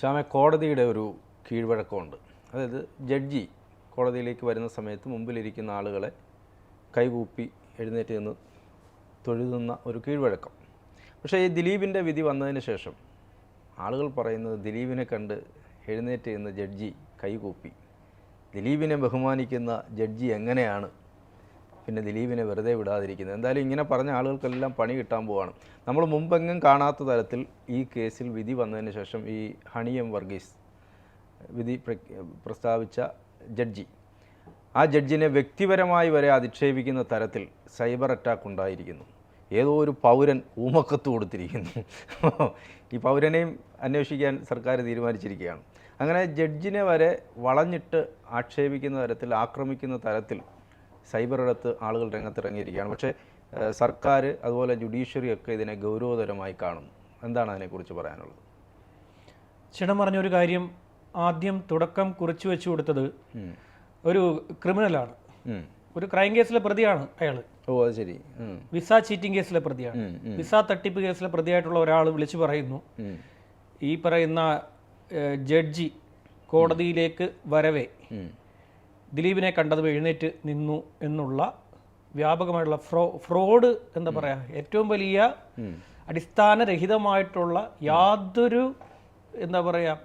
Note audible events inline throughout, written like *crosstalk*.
ശ്യാമെ കോടതിയുടെ ഒരു കീഴ്വഴക്കമുണ്ട്. അതായത് ജഡ്ജി കോടതിയിലേക്ക് വരുന്ന സമയത്ത് മുമ്പിലിരിക്കുന്ന ആളുകളെ കൈകൂപ്പി എഴുന്നേറ്റ് നിന്ന് തൊഴുതുന്ന ഒരു കീഴ്വഴക്കം. പക്ഷേ ഈ ദിലീപിന്റെ വിധി വന്നതിന് ശേഷം ആളുകൾ പറയുന്നത് ദിലീപിനെ കണ്ട് എഴുന്നേറ്റ് നിന്ന് ജഡ്ജി കൈകൂപ്പി. ദിലീപിനെ ബഹുമാനിക്കുന്ന ജഡ്ജി എങ്ങനെയാണ് പിന്നെ ദിലീപിനെ വെറുതെ വിടാതിരിക്കുന്നത്. എന്തായാലും ഇങ്ങനെ പറഞ്ഞ ആളുകൾക്കെല്ലാം പണി കിട്ടാൻ പോവാണ്. നമ്മൾ മുമ്പെങ്ങും കാണാത്ത തരത്തിൽ ഈ കേസിൽ വിധി വന്നതിന് ശേഷം ഈ ഹണി എം വർഗീസ് വിധി പ്രസ്താവിച്ച ജഡ്ജി. ആ ജഡ്ജിനെ വ്യക്തിപരമായി വരെ അധിക്ഷേപിക്കുന്ന തരത്തിൽ സൈബർ അറ്റാക്ക് ഉണ്ടായിരിക്കുന്നു. ഏതോ ഒരു പൗരൻ ഊമക്കത്ത് കൊടുത്തിരിക്കുന്നു. ഈ പൗരനെയും അന്വേഷിക്കാൻ സർക്കാർ തീരുമാനിച്ചിരിക്കുകയാണ്. അങ്ങനെ ജഡ്ജിനെ വരെ വളഞ്ഞിട്ട് ആക്ഷേപിക്കുന്ന തരത്തിൽ ആക്രമിക്കുന്ന തരത്തിൽ സൈബർ ഇടത്ത് ആളുകൾ രംഗത്തിറങ്ങിയിരിക്കുകയാണ്. പക്ഷേ സർക്കാർ അതുപോലെ ജുഡീഷ്യറി ഒക്കെ ഇതിനെ ഗൗരവതരമായി കാണുന്നു. എന്താണ് അതിനെക്കുറിച്ച് പറയാനുള്ളത്? ചേട്ടൻ പറഞ്ഞ ഒരു കാര്യം ആദ്യം തുടക്കം കുറിച്ചു വെച്ചു കൊടുത്തത് ഒരു ക്രിമിനലാണ്. ഒരു ക്രൈം കേസിലെ പ്രതിയാണ് അയാൾ ഓ അത് ശരി. വിസ ചീറ്റിംഗ് കേസിലെ പ്രതിയാണ്. വിസ തട്ടിപ്പ് കേസിലെ പ്രതിയായിട്ടുള്ള ഒരാൾ വിളിച്ചു പറയുന്നു. ഈ പറയുന്ന ജഡ്ജി കോടതിയിലേക്ക് വരവേ. ദിലീപിനെ കണ്ടത് എഴുന്നേറ്റ് നിന്നു എന്നുള്ള വ്യാപകമായിട്ടുള്ള ഫ്രോ ഫ്രോഡ് എന്താ പറയുക ഏറ്റവും വലിയ. അടിസ്ഥാനരഹിതമായിട്ടുള്ള യാതൊരു എന്താ പറയുക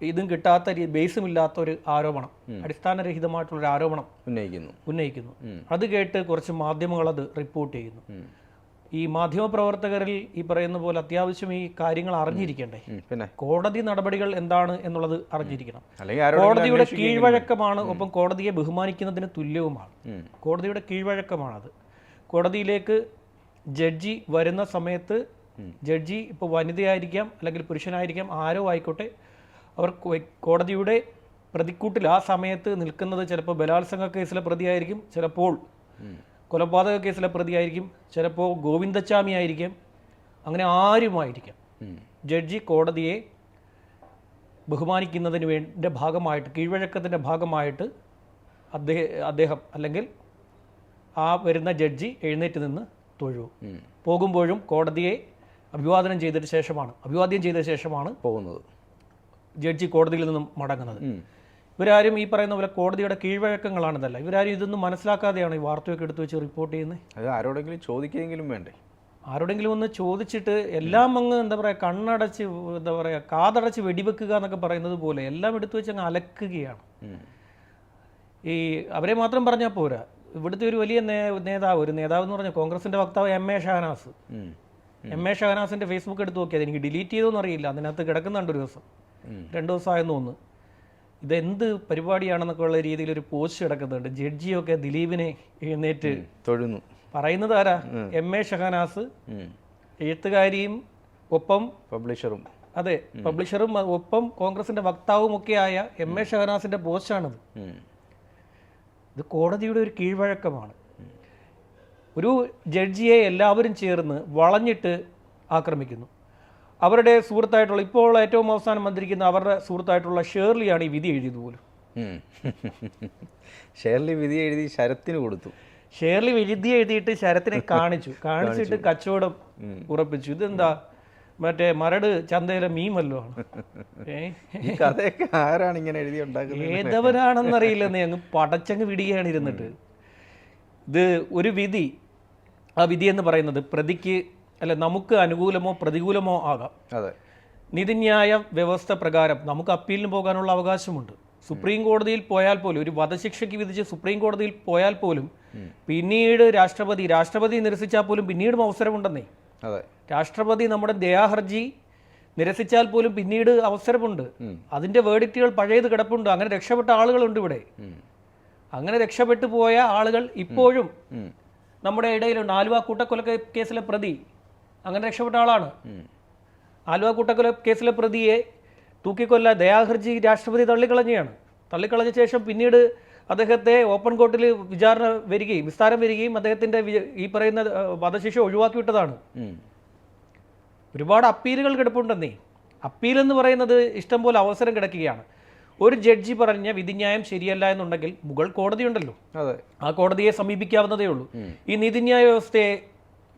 ഇതും കിട്ടാത്ത ബേസും ഇല്ലാത്ത ഒരു ആരോപണം അടിസ്ഥാനരഹിതമായിട്ടുള്ള ഒരു ആരോപണം ഉന്നയിക്കുന്നു. ഉന്നയിക്കുന്നു. അത് കേട്ട് കുറച്ച് മാധ്യമങ്ങൾ അത് റിപ്പോർട്ട് ചെയ്യുന്നു. ഈ മാധ്യമപ്രവർത്തകരിൽ ഈ പറയുന്ന പോലെ അത്യാവശ്യം ഈ കാര്യങ്ങൾ അറിഞ്ഞിരിക്കണ്ടേ? പിന്നെ? കോടതി നടപടികൾ എന്താണ് എന്നുള്ളത് അറിഞ്ഞിരിക്കണം. കോടതിയുടെ കീഴ്വഴക്കമാണ് ഒപ്പം കോടതിയെ ബഹുമാനിക്കുന്നതിന് തുല്യവുമാണ്. കോടതിയുടെ കീഴ്വഴക്കമാണത്. കോടതിയിലേക്ക് ജഡ്ജി വരുന്ന സമയത്ത് ജഡ്ജി ഇപ്പോൾ വനിതയായിരിക്കാം അല്ലെങ്കിൽ പുരുഷനായിരിക്കാം ആരോ ആയിക്കോട്ടെ അവർ കോടതിയുടെ പ്രതിക്കൂട്ടിൽ ആ സമയത്ത് നിൽക്കുന്നത് ചിലപ്പോൾ ബലാത്സംഗ കേസിലെ പ്രതിയായിരിക്കും ചിലപ്പോൾ കൊലപാതക കേസിലെ പ്രതിയായിരിക്കും ചിലപ്പോൾ ഗോവിന്ദച്ചാമി ആയിരിക്കും അങ്ങനെ ആരുമായിരിക്കാം. ജഡ്ജി കോടതിയെ ബഹുമാനിക്കുന്നതിന് വേണ്ട ഭാഗമായിട്ട് കീഴ്വഴക്കത്തിന്റെ ഭാഗമായിട്ട് അദ്ദേഹം അദ്ദേഹം അല്ലെങ്കിൽ ആ വരുന്ന ജഡ്ജി എഴുന്നേറ്റ് നിന്ന് തൊഴു. പോകുമ്പോഴും കോടതിയെ അഭിവാദനം ചെയ്തതിന് ശേഷമാണ് അഭിവാദ്യം ചെയ്ത ശേഷമാണ് പോകുന്നത്. ജഡ്ജി കോടതിയിൽ നിന്നും മടങ്ങുന്നത്. ഇവരാരും ഈ പറയുന്ന പോലെ കോടതിയുടെ കീഴ്വഴക്കങ്ങളാണെന്നല്ല. ഇവരാരും ഇതൊന്നും മനസ്സിലാക്കാതെയാണ് ഈ വാർത്തയൊക്കെ എടുത്തു വെച്ച് റിപ്പോർട്ട് ചെയ്യുന്നത്. അത് ആരോടെങ്കിലും ചോദിക്കുകയെങ്കിലും വേണ്ടേ? ആരോടെങ്കിലും ഒന്ന് ചോദിച്ചിട്ട് എല്ലാം അങ്ങ് എന്താ പറയുക കണ്ണടച്ച് എന്താ പറയുക കാതടച്ച് വെടിവെക്കുക എന്നൊക്കെ പറയുന്നത് പോലെ എല്ലാം എടുത്തു വെച്ച് അങ്ങ് അലക്കുകയാണ്. ഈ അവരെ മാത്രം പറഞ്ഞാൽ പോരാ. ഇവിടുത്തെ ഒരു വലിയ നേതാവ് ഒരു നേതാവ് എന്ന് പറഞ്ഞാൽ കോൺഗ്രസിന്റെ വക്താവ് M A Shahnas. M A ഷഹനാസിന്റെ Facebook എടുത്ത് നോക്കിയത് എനിക്ക് ഡിലീറ്റ് ചെയ്തോന്ന് അറിയില്ല അതിനകത്ത് കിടക്കുന്നുണ്ട് ഒരു ദിവസം. രണ്ടു രണ്ട് ദിവസമായെന്ന് തോന്നുന്നു. ഇതെന്ത് പരിപാടിയാണെന്നൊക്കെ ഉള്ള രീതിയിൽ ഒരു പോസ്റ്റ് കിടക്കുന്നുണ്ട്. ജഡ്ജിയൊക്കെ ദിലീപിനെ എഴുന്നേറ്റ് തൊഴുന്നു. പറയുന്നത് ആരാ? എം എ ഷഹനാസ് എഴുത്തുകാരിയും ഒപ്പം പബ്ലിഷറും. അതെ പബ്ലിഷറും ഒപ്പം കോൺഗ്രസിന്റെ വക്താവും ആയ എം എ ഷഹനാസിന്റെ പോസ്റ്റാണിത്. ഇത് കോടതിയുടെ ഒരു കീഴ്വഴക്കമാണ്. ഒരു ജഡ്ജിയെ എല്ലാവരും ചേർന്ന് വളഞ്ഞിട്ട് ആക്രമിക്കുന്നു. അവരുടെ സുഹൃത്തായിട്ടുള്ള ഇപ്പോൾ ഏറ്റവും അവസാനം വന്നിരിക്കുന്ന അവരുടെ സുഹൃത്തായിട്ടുള്ള ഷേർലിയാണ് ഈ വിധി എഴുതിയത് പോലും. *laughs* ഷേർലി വിധി എഴുതി ശരത്തിന് കൊടുത്തു. ഷേർലി വിധി എഴുതിയിട്ട് ശരത്തിനെ *laughs* കാണിച്ചു. കാണിച്ചിട്ട് കച്ചവടം ഉറപ്പിച്ചു. ഇതെന്താ? മറ്റേ മരട് ചന്തയിലെ മീമല്ലോ ആണ്? *laughs* കഥയൊക്കെ ആരാണ് ഇങ്ങനെ എഴുതി ഉണ്ടാക്കുന്നത്? ഏതവനാണെന്നറിയില്ലെന്നേ അങ്ങ് പടച്ചങ്ങ് വിടുകയാണ് ഇരുന്നിട്ട്. ഇത് ഒരു വിധി ആ വിധി എന്ന് പറയുന്നത് പ്രതിക്ക് അല്ല നമുക്ക് അനുകൂലമോ പ്രതികൂലമോ ആകാം. അതെ. നീതിന്യായ വ്യവസ്ഥ പ്രകാരം നമുക്ക് അപ്പീലിന് പോകാനുള്ള അവകാശമുണ്ട്. സുപ്രീം കോടതിയിൽ പോയാൽ പോലും ഒരു വധശിക്ഷയ്ക്ക് വിധിച്ച് സുപ്രീം കോടതിയിൽ പോയാൽ പോലും പിന്നീട് രാഷ്ട്രപതി രാഷ്ട്രപതി നിരസിച്ചാൽ പോലും പിന്നീടും അവസരമുണ്ടെന്നേ. അതെ. രാഷ്ട്രപതി നമ്മുടെ ദയാഹർജി നിരസിച്ചാൽ പോലും പിന്നീട് അവസരമുണ്ട്. അതിന്റെ വേഡിക്റ്റുകൾ പഴയത് കിടപ്പുണ്ട്. അങ്ങനെ രക്ഷപ്പെട്ട ആളുകളുണ്ട് ഇവിടെ. അങ്ങനെ രക്ഷപ്പെട്ടു പോയ ആളുകൾ ഇപ്പോഴും. നമ്മുടെ ഇടയിലുണ്ട് ആലുവ കൂട്ടക്കൊല കേസിലെ പ്രതി അങ്ങനെ രക്ഷപ്പെട്ട ആളാണ്. ആലുവ കൂട്ടക്കൊല കേസിലെ പ്രതിയെ തൂക്കിക്കൊല്ല ദയാഹർജി രാഷ്ട്രപതി തള്ളിക്കളഞ്ഞാണ് തള്ളിക്കളഞ്ഞ ശേഷം പിന്നീട് അദ്ദേഹത്തെ ഓപ്പൺ കോർട്ടിൽ വിചാരണ വരികയും വിസ്താരം വരികയും അദ്ദേഹത്തിന്റെ ഈ പറയുന്ന വധശിക്ഷ ഒഴിവാക്കി വിട്ടതാണ് ഒരുപാട് അപ്പീലുകൾ കിടപ്പുണ്ടെന്നേ. അപ്പീൽ എന്ന് പറയുന്നത് ഇഷ്ടം പോലെ അവസരം കിടക്കുകയാണ്. ഒരു ജഡ്ജി പറഞ്ഞ വിധിന്യായം ശരിയല്ല എന്നുണ്ടെങ്കിൽ മുഗൾ കോടതിയുണ്ടല്ലോ. ആ കോടതിയെ സമീപിക്കാവുന്നതേ ഉള്ളൂ. ഈ നീതിന്യായ വ്യവസ്ഥയെ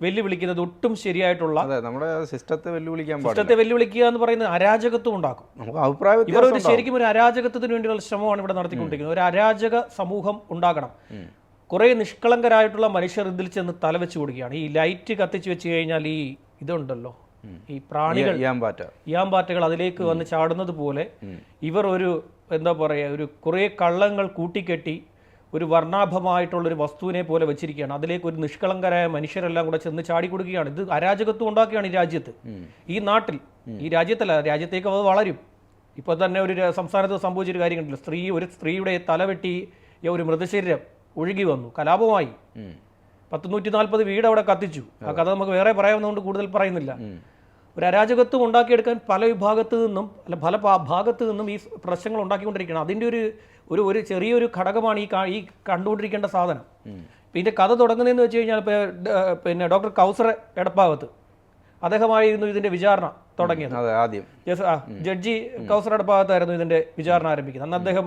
വെല്ലുവിളിക്കുന്നത് ഒട്ടും ശരിയായിട്ടുള്ള അതെ നമ്മുടെ സിസ്റ്റത്തെ വെല്ലുവിളിക്കാൻ സിസ്റ്റത്തെ വെല്ലുവിളിക്കുക എന്ന് പറയുന്നത് അരാജകത്വം ഉണ്ടാക്കും. നമുക്ക് അഭിപ്രായം ഇവർ ഒരു ശരിക്കും ഒരു അരാജകത്വത്തിന് വേണ്ടിയുള്ള ശ്രമമാണ് ഇവിടെ നടത്തിക്കൊണ്ടിരിക്കുന്നത്. ഒരു അരാജക സമൂഹം ഉണ്ടാകണം. കുറേ നിഷ്കളങ്കരായിട്ടുള്ള മനുഷ്യർ ഇതിൽ ചെന്ന് തലവെച്ച് കൊടുക്കുകയാണ്. ഈ ലൈറ്റ് കത്തിച്ച് വെച്ച് കഴിഞ്ഞാൽ ഈ ഇതുണ്ടല്ലോ. ഈ പ്രാണികൾ ഇയാമ്പാറ്റകൾ അതിലേക്ക് വന്ന് ചാടുന്നത് പോലെ ഇവർ ഒരു എന്താ പറയുക ഒരു കുറേ കള്ളങ്ങൾ കൂട്ടിക്കെട്ടി ഒരു വർണാഭമായിട്ടുള്ളൊരു വസ്തുവിനെ പോലെ വെച്ചിരിക്കുകയാണ്. അതിലേക്ക് ഒരു നിഷ്കളങ്കരായ മനുഷ്യരെല്ലാം കൂടെ ചെന്ന് ചാടി കൊടുക്കുകയാണ് ഇത് അരാജകത്വം ഉണ്ടാക്കുകയാണ് ഈ രാജ്യത്ത്. ഈ നാട്ടിൽ ഈ രാജ്യത്തല്ല രാജ്യത്തേക്ക് അത് വളരും. ഇപ്പോൾ തന്നെ ഒരു സംസ്ഥാനത്ത് സംഭവിച്ചൊരു കാര്യം കണ്ടില്ല? സ്ത്രീ ഒരു സ്ത്രീയുടെ തലവെട്ടി ഒരു മൃതശരീരം ഒഴുകി വന്നു കലാപമായി. പത്ത് നൂറ്റി നാൽപ്പത് വീട് അവിടെ കത്തിച്ചു. ആ കഥ നമുക്ക് വേറെ പറയാവുന്നതുകൊണ്ട് കൂടുതൽ പറയുന്നില്ല. ഒരു അരാജകത്വം ഉണ്ടാക്കിയെടുക്കാൻ പല വിഭാഗത്തു നിന്നും അല്ല പല ഭാഗത്ത് നിന്നും ഈ പ്രശ്നങ്ങൾ ഉണ്ടാക്കിക്കൊണ്ടിരിക്കുകയാണ്. അതിന്റെ ഒരു ഒരു ഒരു ചെറിയൊരു ഘടകമാണ് ഈ ഈ കണ്ടുകൊണ്ടിരിക്കേണ്ട സാധനം. ഇപ്പം ഇതിന്റെ കഥ തുടങ്ങുന്നതെന്ന് വെച്ച് കഴിഞ്ഞാൽ ഇപ്പോൾ പിന്നെ ഡോക്ടർ കൗസർ എടപ്പാവത്ത് അദ്ദേഹമായിരുന്നു ഇതിന്റെ വിചാരണ തുടങ്ങിയത്. ആദ്യം. ജഡ്ജി കൗസർ എടപ്പാവത്തായിരുന്നു ഇതിന്റെ വിചാരണ ആരംഭിക്കുന്നത്. അന്ന് അദ്ദേഹം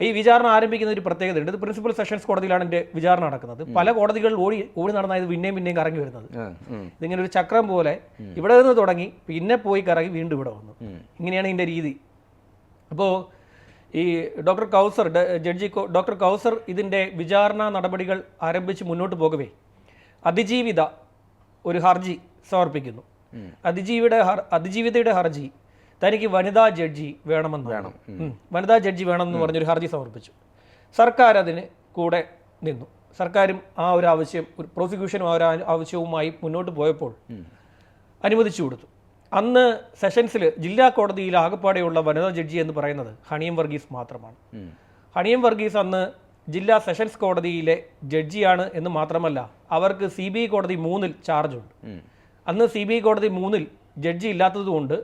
ഈ വിചാരണ ആരംഭിക്കുന്ന ഒരു പ്രത്യേകതയുണ്ട്. ഇത് പ്രിൻസിപ്പൽ സെഷൻസ് കോടതിയിലാണ് ഇതിന്റെ വിചാരണ നടക്കുന്നത്. പല കോടതികളിൽ ഓടി ഓടി നടന്ന ഇത് പിന്നെയും പിന്നെയും കറങ്ങി വരുന്നത്. ഇതിങ്ങനെ ഒരു ചക്രം പോലെ ഇവിടെ നിന്ന് തുടങ്ങി പിന്നെ പോയി കറങ്ങി വീണ്ടും ഇവിടെ വന്നു. ഇങ്ങനെയാണ് ഇതിന്റെ രീതി. അപ്പോൾ ഈ doctor Kausar judge doctor Kausar ഇതിന്റെ വിചാരണ നടപടികൾ ആരംഭിച്ച് മുന്നോട്ട് പോകവേ. അതിജീവിത ഒരു ഹർജി സമർപ്പിക്കുന്നു. അതിജീവിയുടെ അതിജീവിതയുടെ ഹർജി തനിക്ക് വനിതാ ജഡ്ജി വേണമെന്ന് വേണം. വനിതാ ജഡ്ജി വേണമെന്ന് പറഞ്ഞൊരു ഹർജി സമർപ്പിച്ചു. സർക്കാർ അതിന് കൂടെ നിന്നു. സർക്കാരും ആ ഒരു ആവശ്യം പ്രോസിക്യൂഷനും ആ ഒരു ആവശ്യവുമായി മുന്നോട്ട് പോയപ്പോൾ അനുവദിച്ചു കൊടുത്തു. അന്ന് സെഷൻസിൽ ജില്ലാ കോടതിയിൽ ആകപ്പാടെയുള്ള വനിതാ ജഡ്ജി എന്ന് പറയുന്നത് ഹണിയം വർഗീസ് മാത്രമാണ്. ഹണിയം വർഗീസ് അന്ന് ജില്ലാ സെഷൻസ് കോടതിയിലെ ജഡ്ജിയാണ് എന്ന് മാത്രമല്ല അവർക്ക് സി ബി ഐ കോടതി മൂന്നിൽ ചാർജുണ്ട്. അന്ന് സി ബി ഐ കോടതി മൂന്നിൽ ജഡ്ജി ഇല്ലാത്തതുകൊണ്ട്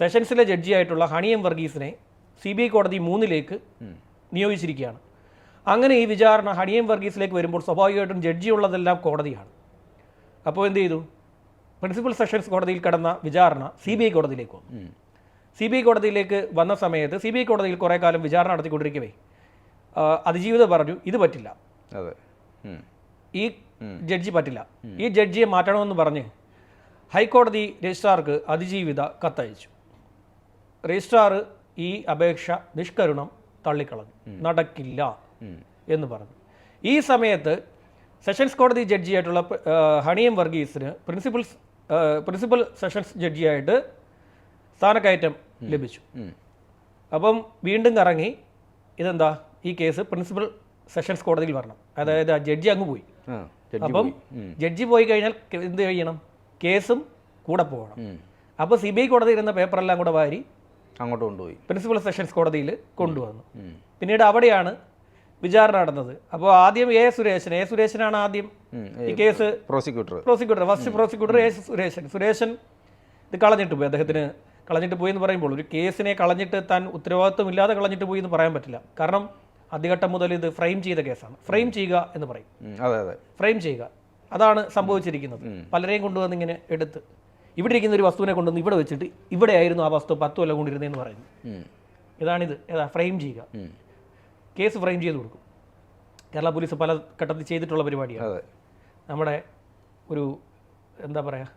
സെഷൻസിലെ ജഡ്ജിയായിട്ടുള്ള ഹണിയം വർഗീസിനെ സി ബി ഐ കോടതി മൂന്നിലേക്ക് നിയോഗിച്ചിരിക്കുകയാണ്. അങ്ങനെ ഈ വിചാരണ ഹണിയം വർഗീസിലേക്ക് വരുമ്പോൾ സ്വാഭാവികമായിട്ടും ജഡ്ജി ഉള്ളതെല്ലാം കോടതിയാണ്. അപ്പോൾ എന്ത് ചെയ്തു? പ്രിൻസിപ്പൽ സെഷൻസ് കോടതിയിൽ കടന്ന വിചാരണ സി ബി ഐ കോടതിയിലേക്ക് വന്നു. സി ബി ഐ കോടതിയിലേക്ക് വന്ന സമയത്ത് സി ബി ഐ കോടതിയിൽ കുറേ കാലം വിചാരണ നടത്തിക്കൊണ്ടിരിക്കവേ. അതിജീവിതം പറഞ്ഞു ഇത് പറ്റില്ല. ഈ ജഡ്ജി പറ്റില്ല. ഈ ജഡ്ജിയെ മാറ്റണമെന്ന് പറഞ്ഞ് ഹൈക്കോടതി രജിസ്ട്രാർക്ക് അതിജീവിത കത്തയച്ചു. രജിസ്ട്രാർ ഈ അപേക്ഷ നിഷ്കരുണം തള്ളിക്കളഞ്ഞു. നടക്കില്ല എന്ന് പറഞ്ഞു. ഈ സമയത്ത് സെഷൻസ് കോടതി ജഡ്ജിയായിട്ടുള്ള ഹണിയം വർഗീസിന് പ്രിൻസിപ്പൽ പ്രിൻസിപ്പൽ സെഷൻസ് ജഡ്ജിയായിട്ട് സ്ഥാനക്കയറ്റം ലഭിച്ചു. അപ്പം വീണ്ടും കറങ്ങി ഇതെന്താ? ഈ കേസ് പ്രിൻസിപ്പൽ സെഷൻസ് കോടതിയിൽ വരണം. അതായത് ആ ജഡ്ജി അങ്ങ് പോയി. അപ്പം. ജഡ്ജി പോയി കഴിഞ്ഞാൽ എന്ത് ചെയ്യണം? കേസും കൂടെ പോകണം. അപ്പോൾ സി ബി ഐ കോടതിയിൽ ഇരുന്ന പേപ്പറെല്ലാം കൂടെ വാരി അങ്ങോട്ട് കൊണ്ടുപോയി. പ്രിൻസിപ്പൽ സെഷൻസ് കോടതിയിൽ കൊണ്ടുവന്നു. പിന്നീട് അവിടെയാണ് വിചാരണ നടന്നത്. അപ്പോൾ ആദ്യം എ സുരേശൻ. എ സുരേശനാണ് ആദ്യം. ഈ case prosecutor. Prosecutor first prosecutor Suresan. Suresan ഇത് കളഞ്ഞിട്ട് പോയി അദ്ദേഹത്തിന് കളഞ്ഞിട്ട് പോയി എന്ന് പറയുമ്പോൾ ഒരു കേസിനെ കളഞ്ഞിട്ട് താൻ ഉത്തരവാദിത്വം ഇല്ലാതെ കളഞ്ഞിട്ട് പോയി എന്ന് പറയാൻ പറ്റില്ല. കാരണം ആദ്യഘട്ടം മുതൽ ഇത് ഫ്രെയിം ചെയ്ത കേസാണ്. ഫ്രെയിം ചെയ്യുക എന്ന് പറയും. അതെ അതെ. ഫ്രെയിം ചെയ്യുക. അതാണ് സംഭവിച്ചിരിക്കുന്നത്. പലരെയും കൊണ്ടുവന്ന് ഇങ്ങനെ എടുത്ത്. ഇവിടെ ഇരിക്കുന്ന ഒരു വസ്തുവിനെ കൊണ്ടുവന്ന് ഇവിടെ വെച്ചിട്ട് ഇവിടെയായിരുന്നു ആ വസ്തു പത്ത് കൊല്ലം കൊണ്ടിരുന്നതെന്ന് പറയുന്നു. ഇതാണിത്. ഏതാ? ഫ്രെയിം ചെയ്യുക. കേസ് ഫ്രെയിം ചെയ്ത് കൊടുക്കും. കേരള പോലീസ് പല ഘട്ടത്തിൽ ചെയ്തിട്ടുള്ള പരിപാടിയാണ്. നമ്മുടെ ഒരു എന്താ പറയുക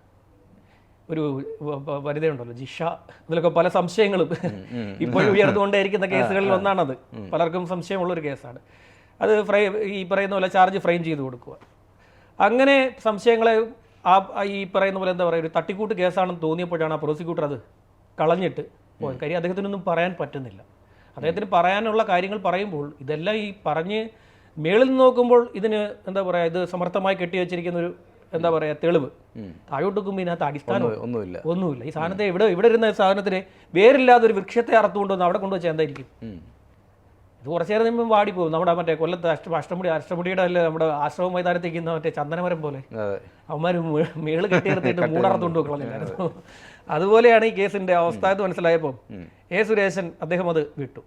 ഒരു വനിതയുണ്ടല്ലോ ജിഷ ഇതിലൊക്കെ പല സംശയങ്ങളും ഇപ്പോൾ ഉയർന്നുകൊണ്ടേയിരിക്കുന്ന കേസുകളിൽ ഒന്നാണത്. പലർക്കും സംശയമുള്ള ഒരു കേസാണ്. അത് ഫ്രൈ ഈ പറയുന്ന പോലെ ചാർജ് ഫ്രെയിം ചെയ്ത് കൊടുക്കുക. അങ്ങനെ സംശയങ്ങളെ ആ ആ ഈ പറയുന്ന പോലെ എന്താ പറയുക ഒരു തട്ടിക്കൂട്ട് കേസാണെന്ന് തോന്നിയപ്പോഴാണ് ആ പ്രോസിക്യൂട്ടർ അത് കളഞ്ഞിട്ട് പോയത്. കാര്യം അദ്ദേഹത്തിനൊന്നും പറയാൻ പറ്റുന്നില്ല. അദ്ദേഹത്തിന് പറയാനുള്ള കാര്യങ്ങൾ പറയുമ്പോൾ ഇതെല്ലാം ഈ പറഞ്ഞ് മേളിൽ നിന്ന് നോക്കുമ്പോൾ ഇതിന് എന്താ പറയുക ഇത് സമർത്ഥമായി കെട്ടിവെച്ചിരിക്കുന്ന ഒരു എന്താ പറയുക തെളിവ്. താഴോട്ട് നോക്കുമ്പോൾ ഇതിനകത്ത് അടിസ്ഥാനം ഒന്നുമില്ല. ഒന്നുമില്ല. ഈ സാധനത്തെ ഇവിടെ ഇവിടെ ഇരുന്ന സാധനത്തിന് വേരില്ലാതെ ഒരു വൃക്ഷത്തെ അറുത്തുകൊണ്ടുവന്ന് അവിടെ കൊണ്ടുവച്ചാൽ എന്തായിരിക്കും. ഇത് കുറച്ചു നേരം വാടി പോകും നമ്മുടെ മറ്റേ കൊല്ലത്ത് അഷ്ട അഷ്ടമുടി അഷ്ടമുടിയുടെ അല്ല നമ്മുടെ ആശ്രമ മൈതാനത്തേക്ക് ഇന്ന മറ്റേ ചന്ദനമരം പോലെ. അവന്മാർ മേൾ കെട്ടി നിർത്തിയിട്ട് മൂടറത്തുകൊണ്ട് കളഞ്ഞില്ലായിരുന്നു അതുപോലെയാണ് ഈ കേസിന്റെ അവസ്ഥ എന്ന് മനസ്സിലായപ്പോൾ എ സുരേശൻ അദ്ദേഹം അത് വിട്ടു.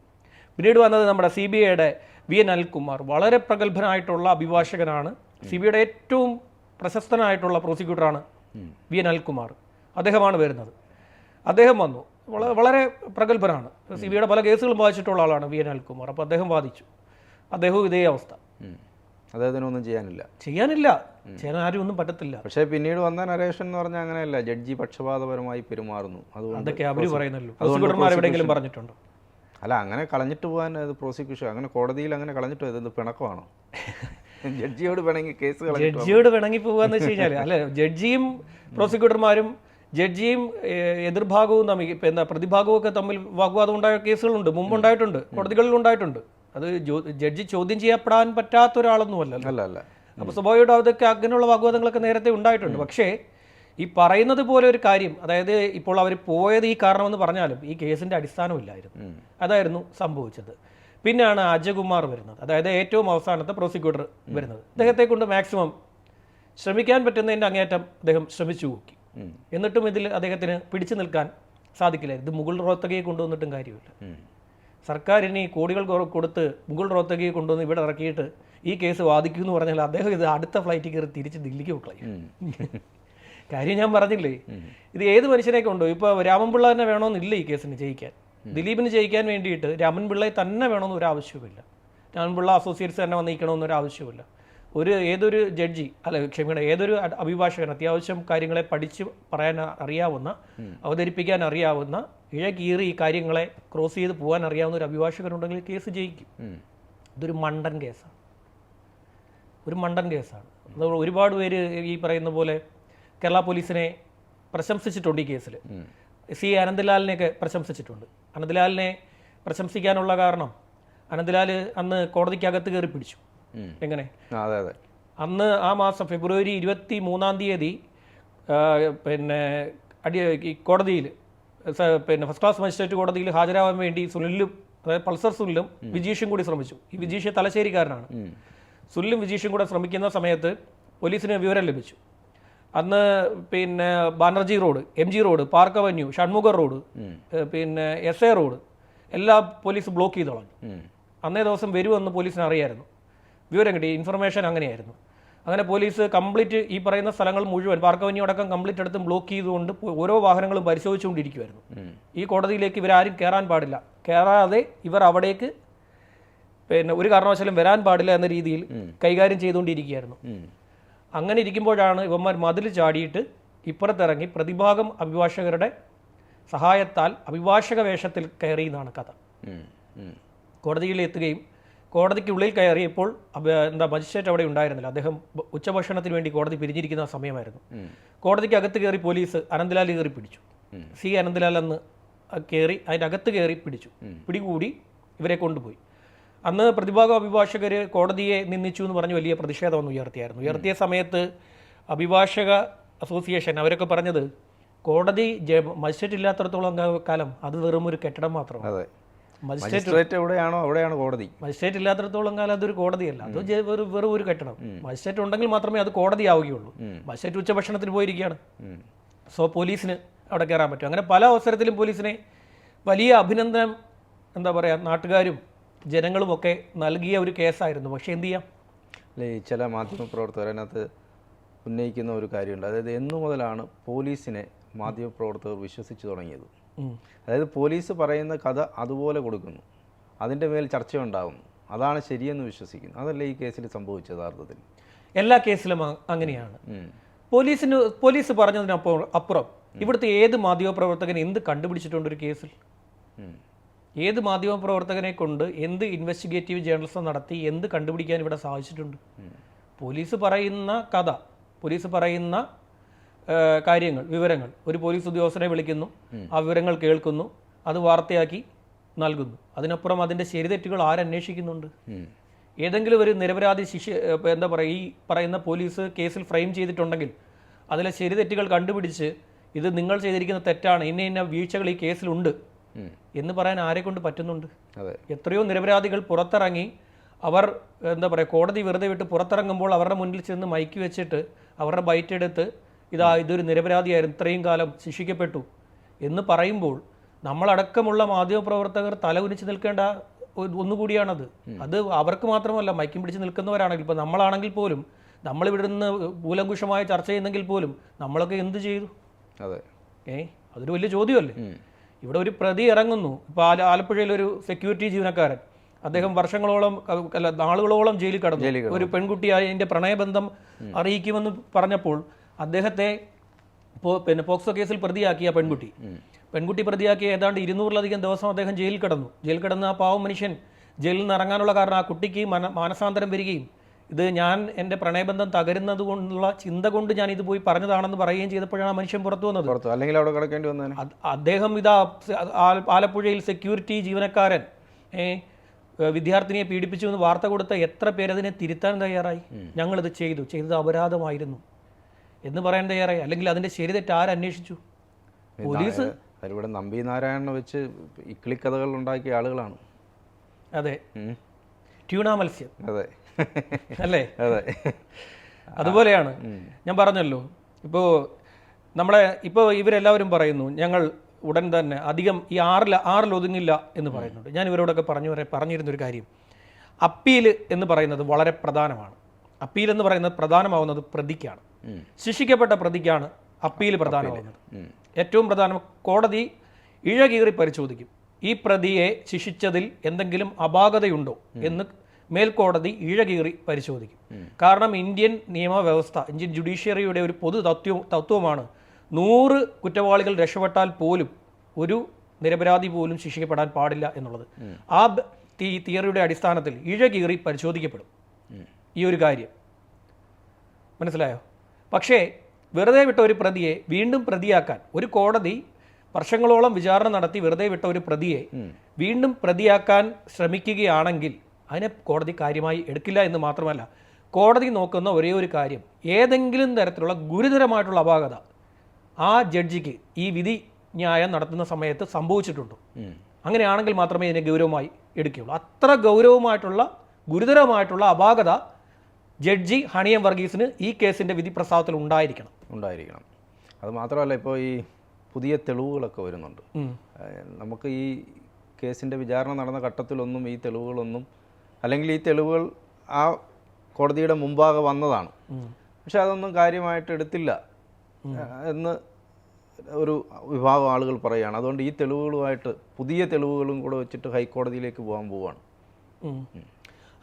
പിന്നീട് വന്നത് നമ്മുടെ സി ബി ഐയുടെ വി എൻ അനിൽകുമാർ വളരെ പ്രഗത്ഭനായിട്ടുള്ള അഭിഭാഷകനാണ്. സി ബി ഐയുടെ ഏറ്റവും പ്രശസ്തനായിട്ടുള്ള പ്രോസിക്യൂട്ടറാണ് വി എൻ അനിൽകുമാർ. അദ്ദേഹമാണ് വരുന്നത്. അദ്ദേഹം വന്നു. വള- വളരെ പ്രഗത്ഭനാണ്. സി ബി ഐയുടെ പല കേസുകളും വാദിച്ചിട്ടുള്ള ആളാണ് വി എൻ അനിൽകുമാർ. അപ്പോൾ അദ്ദേഹം വാദിച്ചു. അദ്ദേഹവും ഇതേ അവസ്ഥ. അദ്ദേഹത്തിനൊന്നും ചെയ്യാനില്ല. ചെയ്യാനില്ല. ചെയ്യാൻ ആരും ഒന്നും പറ്റത്തില്ല. പക്ഷേ പിന്നീട് വന്ന നരേഷൻ എന്ന് പറഞ്ഞാൽ അങ്ങനെയല്ല ജഡ്ജി പക്ഷപാതപരമായി പെരുമാറുന്നു. അതുകൊണ്ട് അതൊക്കെ അവർ പറയുന്നല്ലോ. പ്രോസിക്യൂട്ടർമാർ എവിടെയെങ്കിലും പറഞ്ഞിട്ടുണ്ടോ? അല്ല അങ്ങനെ കളഞ്ഞിട്ട് പോകാൻ അത് പ്രോസിക്യൂഷൻ അങ്ങനെ കോടതിയിൽ അങ്ങനെ കളഞ്ഞിട്ട് പോയത് ഇത് പിണക്കമാണോ? ജഡ്ജിയോട് വേണമെങ്കിൽ കേസ് ജഡ്ജിയോട് പിണങ്ങി പോകാന്ന് വെച്ച് കഴിഞ്ഞാൽ അല്ല ജഡ്ജിയും പ്രോസിക്യൂട്ടർമാരും ജഡ്ജിയും എതിർഭാഗവും തമ്മിൽ ഇപ്പം എന്താ പ്രതിഭാഗവും ഒക്കെ തമ്മിൽ വാഗ്വാദം ഉണ്ടായ കേസുകളുണ്ട് മുമ്പ് ഉണ്ടായിട്ടുണ്ട് കോടതികളിൽ ഉണ്ടായിട്ടുണ്ട് അത് ജഡ്ജി ചോദ്യം ചെയ്യപ്പെടാൻ പറ്റാത്ത ഒരാളൊന്നുമല്ല അല്ല അല്ല. അപ്പോൾ സ്വാഭാവികമായിട്ടും അതൊക്കെ അങ്ങനെയുള്ള വാഗ്വാദങ്ങളൊക്കെ നേരത്തെ ഉണ്ടായിട്ടുണ്ട്. പക്ഷേ ഈ പറയുന്നത് പോലെ ഒരു കാര്യം അതായത് ഇപ്പോൾ അവർ പോയത് ഈ കാരണമെന്ന് പറഞ്ഞാലും ഈ കേസിന്റെ അടിസ്ഥാനമില്ലായിരുന്നു അതായിരുന്നു സംഭവിച്ചത്. പിന്നെയാണ് അജയകുമാർ വരുന്നത്. അതായത് ഏറ്റവും അവസാനത്തെ പ്രോസിക്യൂട്ടർ വരുന്നത്. അദ്ദേഹത്തെ കൊണ്ട് മാക്സിമം ശ്രമിക്കാൻ പറ്റുന്നതിന്റെ അങ്ങേറ്റം അദ്ദേഹം ശ്രമിച്ചു നോക്കി. എന്നിട്ടും ഇതിൽ അദ്ദേഹത്തിന് പിടിച്ചു നിൽക്കാൻ സാധിക്കില്ല ഇത് മുഗൾ റോത്തകയെ കൊണ്ടുവന്നിട്ടും കാര്യമില്ല. സർക്കാർ ഇനി കോടികൾ കൊടുത്ത് മുഗൾ റോത്തകയെ കൊണ്ടുവന്ന് ഇവിടെ ഇറക്കിയിട്ട് ഈ കേസ് വാദിക്കൂ എന്ന് പറഞ്ഞാൽ അദ്ദേഹം ഇത് അടുത്ത ഫ്ലൈറ്റിൽ കയറി തിരിച്ച് ദില്ലിക്ക് കളയും ഉം. കാര്യം ഞാൻ പറഞ്ഞില്ലേ? ഇത് ഏത് മനുഷ്യനെ കൊണ്ടോ ഇപ്പോൾ രാമൻപിള്ള തന്നെ വേണമെന്നില്ല ഈ കേസിന് ജയിക്കാൻ? ദിലീപിന് ജയിക്കാൻ വേണ്ടിയിട്ട് രാമൻപിള്ളയെ തന്നെ വേണമെന്ന് ഒരു ആവശ്യവുമില്ല. രാമൻപിള്ള അസോസിയേറ്റ്സ് തന്നെ വന്നിരിക്കണമെന്നൊരു ആവശ്യവുമില്ല. ഒരു ഏതൊരു ജഡ്ജി അല്ല ക്ഷമിക്കണം ഏതൊരു അഭിഭാഷകൻ അത്യാവശ്യം കാര്യങ്ങളെ പഠിച്ച് പറയാൻ അറിയാവുന്ന അവതരിപ്പിക്കാൻ അറിയാവുന്ന ഇഴ കീറി ഈ കാര്യങ്ങളെ ക്രോസ് ചെയ്ത് പോകാൻ അറിയാവുന്ന ഒരു അഭിഭാഷകനുണ്ടെങ്കിൽ കേസ് ജയിക്കും. ഇതൊരു മണ്ടൻ കേസാണ്. ഒരു മണ്ടൻ കേസാണ്. അത് ഒരുപാട് പേര് ഈ പറയുന്ന പോലെ കേരള പോലീസിനെ പ്രശംസിച്ചിട്ടുണ്ട് ഈ കേസിൽ. സി അനന്തലാലിനെയൊക്കെ പ്രശംസിച്ചിട്ടുണ്ട്. അനന്തലാലിനെ പ്രശംസിക്കാനുള്ള കാരണം അനന്തലാൽ അന്ന് കോടതിക്കകത്ത് കയറി പിടിച്ചു. എങ്ങനെ? അന്ന് ആ മാസം ഫെബ്രുവരി ഇരുപത്തി മൂന്നാം തീയതി പിന്നെ അടി ഈ കോടതിയിൽ പിന്നെ ഫസ്റ്റ് ക്ലാസ് മജിസ്ട്രേറ്റ് കോടതിയിൽ ഹാജരാവാൻ വേണ്ടി സുനിലും അതായത് പൾസർ സുനിലും വിജീഷും കൂടി ശ്രമിച്ചു. ഈ വിജീഷ് തലശ്ശേരിക്കാരനാണ്. സുനിലും വിജീഷും കൂടെ ശ്രമിക്കുന്ന സമയത്ത് പോലീസിന് വിവരം ലഭിച്ചു. അന്ന് പിന്നെ Banerjee road M G road park avenue Shanmugham road പിന്നെ എസ് എ റോഡ് എല്ലാ പോലീസ് ബ്ലോക്ക് ചെയ്ത് കളഞ്ഞു. അന്നേ ദിവസം വരുമെന്ന് പോലീസിന് അറിയായിരുന്നു. വിവരം കിട്ടി ഇൻഫർമേഷൻ അങ്ങനെയായിരുന്നു. അങ്ങനെ പോലീസ് കംപ്ലീറ്റ് ഈ പറയുന്ന സ്ഥലങ്ങൾ മുഴുവൻ പാർക്ക് അവന്യൂ അടക്കം കംപ്ലീറ്റ് എടുത്തും ബ്ലോക്ക് ചെയ്തുകൊണ്ട് ഓരോ വാഹനങ്ങളും പരിശോധിച്ചുകൊണ്ടിരിക്കുമായിരുന്നു. ഈ കോടതിയിലേക്ക് ഇവരാരും കയറാൻ പാടില്ല. കയറാതെ ഇവർ അവിടേക്ക് പിന്നെ ഒരു കാരണവശാലും വരാൻ പാടില്ല എന്ന രീതിയിൽ കൈകാര്യം ചെയ്തുകൊണ്ടിരിക്കുകയായിരുന്നു. അങ്ങനെ ഇരിക്കുമ്പോഴാണ് ഇവന്മാർ മതിൽ ചാടിയിട്ട് ഇപ്പുറത്തിറങ്ങി പ്രതിഭാഗം അഭിഭാഷകരുടെ സഹായത്താൽ അഭിഭാഷക വേഷത്തിൽ കയറി എന്നാണ് കഥ. കോടതിയിൽ എത്തുകയും കോടതിക്കുള്ളിൽ കയറിയപ്പോൾ എന്താ മജിസ്ട്രേറ്റ് അവിടെ ഉണ്ടായിരുന്നില്ല. അദ്ദേഹം ഉച്ചഭക്ഷണത്തിന് വേണ്ടി കോടതി പിരിഞ്ഞിരിക്കുന്ന സമയമായിരുന്നു. കോടതിക്ക് അകത്ത് കയറി പോലീസ് അനന്തലാൽ കയറി പിടിച്ചു. സി അനന്തലാൽ അന്ന് കയറി അതിന്റെ അകത്ത് കയറി പിടിച്ചു. പിടികൂടി ഇവരെ കൊണ്ടുപോയി. അന്ന് പ്രതിഭാഗ അഭിഭാഷകർ കോടതിയെ നിന്ദിച്ചു എന്ന് പറഞ്ഞ് വലിയ പ്രതിഷേധമൊന്നും ഉയർത്തിയായിരുന്നു. ഉയർത്തിയ സമയത്ത് അഭിഭാഷക അസോസിയേഷൻ അവരൊക്കെ പറഞ്ഞത് കോടതി മജിസ്ട്രേറ്റ് ഇല്ലാത്തടത്തോളം കാലം അത് വെറും ഒരു കെട്ടിടം മാത്രമാണ്. മജിസ്ട്രേറ്റ് എവിടെയാണോ അവിടെയാണ് കോടതി. മജിസ്ട്രേറ്റ് ഇല്ലാത്തടത്തോളം കാലം അതൊരു കോടതിയല്ല. അത് വെറും ഒരു കെട്ടിടം. മജിസ്ട്രേറ്റ് ഉണ്ടെങ്കിൽ മാത്രമേ അത് കോടതി ആവുകയുള്ളൂ. മജിസ്ട്രേറ്റ് ഉച്ചഭക്ഷണത്തിന് പോയിരിക്കുകയാണ്. സോ പോലീസിന് അവിടെ കയറാൻ പറ്റും. അങ്ങനെ പല അവസരത്തിലും പോലീസിനെ വലിയ അഭിനന്ദനം എന്താ പറയുക നാട്ടുകാരും ജനങ്ങളും ഒക്കെ നൽകിയ ഒരു കേസായിരുന്നു. പക്ഷേ എന്ത് ചെയ്യാം? അല്ലെ ചില മാധ്യമപ്രവർത്തകർ അതിനകത്ത് ഉന്നയിക്കുന്ന ഒരു കാര്യമുണ്ട്. അതായത് എന്നു മുതലാണ് പോലീസിനെ മാധ്യമപ്രവർത്തകർ വിശ്വസിച്ചു തുടങ്ങിയത്. അതായത് പോലീസ് പറയുന്ന കഥ അതുപോലെ കൊടുക്കുന്നു. അതിന്റെ മേൽ ചർച്ചയുണ്ടാകുന്നു. അതാണ് ശരിയെന്ന് വിശ്വസിക്കുന്നു. അതല്ല ഈ കേസിൽ സംഭവിച്ചത് യഥാർത്ഥത്തിൽ? എല്ലാ കേസിലും അങ്ങനെയാണ്. പോലീസിന് പോലീസ് പറഞ്ഞതിനപ്പുറം അപ്പുറം ഇവിടുത്തെ ഏത് മാധ്യമപ്രവർത്തകൻ എന്ത് കണ്ടുപിടിച്ചിട്ടുണ്ട് ഒരു കേസിൽ. ഏത് മാധ്യമപ്രവർത്തകനെ കൊണ്ട് എന്ത് ഇൻവെസ്റ്റിഗേറ്റീവ് ജേർണലിസം നടത്തി എന്ത് കണ്ടുപിടിക്കാൻ ഇവിടെ സാധിച്ചിട്ടുണ്ട്? പോലീസ് പറയുന്ന കഥ പോലീസ് പറയുന്ന കാര്യങ്ങൾ വിവരങ്ങൾ. ഒരു പോലീസ് ഉദ്യോഗസ്ഥനെ വിളിക്കുന്നു ആ വിവരങ്ങൾ കേൾക്കുന്നു അത് വാർത്തയാക്കി നൽകുന്നു. അതിനപ്പുറം അതിന്റെ ശരിതെറ്റുകൾ ആരന്വേഷിക്കുന്നുണ്ട്. ഏതെങ്കിലും ഒരു നിരപരാധി ശിക്ഷ എന്താ പറയുക ഈ പറയുന്ന പോലീസ് കേസിൽ ഫ്രെയിം ചെയ്തിട്ടുണ്ടെങ്കിൽ അതിലെ ശരിതെറ്റുകൾ കണ്ടുപിടിച്ച് ഇത് നിങ്ങൾ ചെയ്തിരിക്കുന്ന തെറ്റാണ് ഇന്ന ഇന്ന വീഴ്ചകൾ ഈ കേസിലുണ്ട്. എന്ന് പറയാൻ ആരെ കൊണ്ട് പറ്റുന്നുണ്ട്? എത്രയോ നിരപരാധികൾ പുറത്തിറങ്ങി അവർ എന്താ പറയുക കോടതി വെറുതെ വിട്ട് പുറത്തിറങ്ങുമ്പോൾ അവരുടെ മുന്നിൽ ചെന്ന് മൈക്ക് വെച്ചിട്ട് അവരുടെ ബൈറ്റ് എടുത്ത് ഇതാ ഇതൊരു നിരപരാധിയായിരുന്നു ഇത്രയും കാലം ശിക്ഷിക്കപ്പെട്ടു എന്ന് പറയുമ്പോൾ നമ്മളടക്കമുള്ള മാധ്യമപ്രവർത്തകർ തല ഉരിച്ച് നിൽക്കേണ്ട ഒന്നുകൂടിയാണത്. അത് അവർക്ക് മാത്രമല്ല മൈക്കും പിടിച്ച് നിൽക്കുന്നവരാണെങ്കിൽ ഇപ്പോൾ നമ്മളാണെങ്കിൽ പോലും നമ്മളിവിടെ നിന്ന് കൂലങ്കുഷമായ ചർച്ച ചെയ്യുന്നെങ്കിൽ പോലും നമ്മളൊക്കെ എന്ത് ചെയ്തു? അതെ. ഏ? അതൊരു വലിയ ചോദ്യമല്ലേ. ഇവിടെ ഒരു പ്രതി ഇറങ്ങുന്നു. ഇപ്പോൾ ആല ആലപ്പുഴയിൽ ഒരു സെക്യൂരിറ്റി ജീവനക്കാരൻ. അദ്ദേഹം വർഷങ്ങളോളം അല്ല നാളുകളോളം ജയിലിൽ കടന്നു. ഒരു പെൺകുട്ടിയായി അതിന്റെ പ്രണയബന്ധം അറിയിക്കുമെന്ന് പറഞ്ഞപ്പോൾ അദ്ദേഹത്തെ പിന്നെ പോക്സോ കേസിൽ പ്രതിയാക്കിയ പെൺകുട്ടി. പെൺകുട്ടി പ്രതിയാക്കിയ ഏതാണ്ട് ഇരുന്നൂറിലധികം ദിവസം അദ്ദേഹം ജയിലിൽ കിടന്നു. ജയിൽ കിടന്ന ആ പാവം മനുഷ്യൻ ജയിലിൽ നിന്ന് ഇറങ്ങാനുള്ള കാരണം ആ കുട്ടിക്ക് മന മാനസാന്തരം വരികയും ഇത് ഞാൻ എന്റെ പ്രണയബന്ധം തകരുന്നത് കൊണ്ടുള്ള ചിന്ത കൊണ്ട് ഞാൻ ഇത് പോയി പറഞ്ഞതാണെന്ന് പറയുകയും ചെയ്തപ്പോഴാണ് ആ മനുഷ്യൻ പുറത്തു വന്നത്. പുറത്തു അല്ലെങ്കിൽ അവിടെ കിടക്കേണ്ടി വന്നത് അദ്ദേഹം ഇതാ ആലപ്പുഴയിൽ സെക്യൂരിറ്റി ജീവനക്കാരൻ വിദ്യാർത്ഥിനിയെ പീഡിപ്പിച്ചു എന്ന് വാർത്ത കൊടുത്ത എത്ര പേരതിനെ തിരുത്താൻ തയ്യാറായി? ഞങ്ങളിത് ചെയ്തു. ചെയ്തത് അപരാധമായിരുന്നു. എന്ന് പറയാൻ തയ്യാറായി. അല്ലെങ്കിൽ അതിന്റെ ശരി തെറ്റ് ആരന്വേഷിച്ചു പോലീസ്? ഇവിടെ നമ്പി നാരായണനെ വെച്ച് ഇക്കിളിക്കഥകൾ ഉണ്ടാക്കിയ ആളുകളാണ്. അതെ. ട്യൂണ മത്സ്യം അതെ. അല്ലേ? അതെ. അതുപോലെയാണ്. ഞാൻ പറഞ്ഞല്ലോ. ഇപ്പോൾ നമ്മളെ ഇപ്പോൾ ഇവരെല്ലാവരും പറയുന്നു ഞങ്ങൾ ഉടൻ തന്നെ അധികം ഈ ആറിൽ ആറിൽ ഒതുങ്ങില്ല എന്ന് പറയുന്നുണ്ട്. ഞാൻ ഇവരോടൊക്കെ പറഞ്ഞു വരെ പറഞ്ഞിരുന്നൊരു കാര്യം. അപ്പീൽ എന്ന് പറയുന്നത് വളരെ പ്രധാനമാണ്. അപ്പീൽ എന്ന് പറയുന്നത് പ്രധാനമാവുന്നത് പ്രതിക്കാണ്. ശിക്ഷിക്കപ്പെട്ട പ്രതിക്കാണ് അപ്പീൽ പ്രധാനമാവുന്നത്. ഏറ്റവും പ്രധാനം കോടതി ഇഴകീറി പരിശോധിക്കും. ഈ പ്രതിയെ ശിക്ഷിച്ചതിൽ എന്തെങ്കിലും അപാകതയുണ്ടോ എന്ന് മേൽക്കോടതി ഇഴകീറി പരിശോധിക്കും. കാരണം ഇന്ത്യൻ നിയമവ്യവസ്ഥ ഇന്ത്യൻ ജുഡീഷ്യറിയുടെ ഒരു പൊതു തത്വ തത്വമാണ് നൂറ് കുറ്റവാളികൾ രക്ഷപ്പെട്ടാൽ പോലും ഒരു നിരപരാധി പോലും ശിക്ഷിക്കപ്പെടാൻ പാടില്ല എന്നുള്ളത്. ആ തീ- തിയറിയുടെ അടിസ്ഥാനത്തിൽ ഇഴകീറി പരിശോധിക്കപ്പെടും. ഈ ഒരു കാര്യം. മനസ്സിലായോ? പക്ഷേ വെറുതെ വിട്ട ഒരു പ്രതിയെ വീണ്ടും പ്രതിയാക്കാൻ ഒരു കോടതി വർഷങ്ങളോളം വിചാരണ നടത്തി വെറുതെ വിട്ട ഒരു പ്രതിയെ വീണ്ടും പ്രതിയാക്കാൻ ശ്രമിക്കുകയാണെങ്കിൽ അതിനെ കോടതി കാര്യമായി എടുക്കില്ല എന്ന് മാത്രമല്ല കോടതി നോക്കുന്ന ഒരേ ഒരു കാര്യം ഏതെങ്കിലും തരത്തിലുള്ള ഗുരുതരമായിട്ടുള്ള അപാകത ആ ജഡ്ജിക്ക് ഈ വിധി ന്യായം നടത്തുന്ന സമയത്ത് സംഭവിച്ചിട്ടുണ്ടോ. അങ്ങനെയാണെങ്കിൽ മാത്രമേ ഇതിനെ ഗൗരവമായി എടുക്കുകയുള്ളൂ. അത്ര ഗൗരവമായിട്ടുള്ള ഗുരുതരമായിട്ടുള്ള അപാകത ജഡ്ജി ഹണിയം വർഗീസിന് ഈ കേസിന്റെ വിധി പ്രസ്താവത്തിൽ ഉണ്ടായിരിക്കണം. ഉണ്ടായിരിക്കണം. അത് മാത്രമല്ല ഇപ്പോൾ ഈ പുതിയ തെളിവുകളൊക്കെ വരുന്നുണ്ട്. നമുക്ക് ഈ കേസിന്റെ വിചാരണ നടന്ന ഘട്ടത്തിലൊന്നും ഈ തെളിവുകളൊന്നും അല്ലെങ്കിൽ ഈ തെളിവുകൾ ആ കോടതിയുടെ മുമ്പാകെ വന്നതാണ്. പക്ഷെ അതൊന്നും കാര്യമായിട്ട് എടുത്തില്ല. എന്ന് ഒരു വിഭാഗം ആളുകൾ പറയുകയാണ്. അതുകൊണ്ട് ഈ തെളിവുകളുമായിട്ട് പുതിയ തെളിവുകളും കൂടെ വെച്ചിട്ട് ഹൈക്കോടതിയിലേക്ക് പോകാൻ പോവാണ്.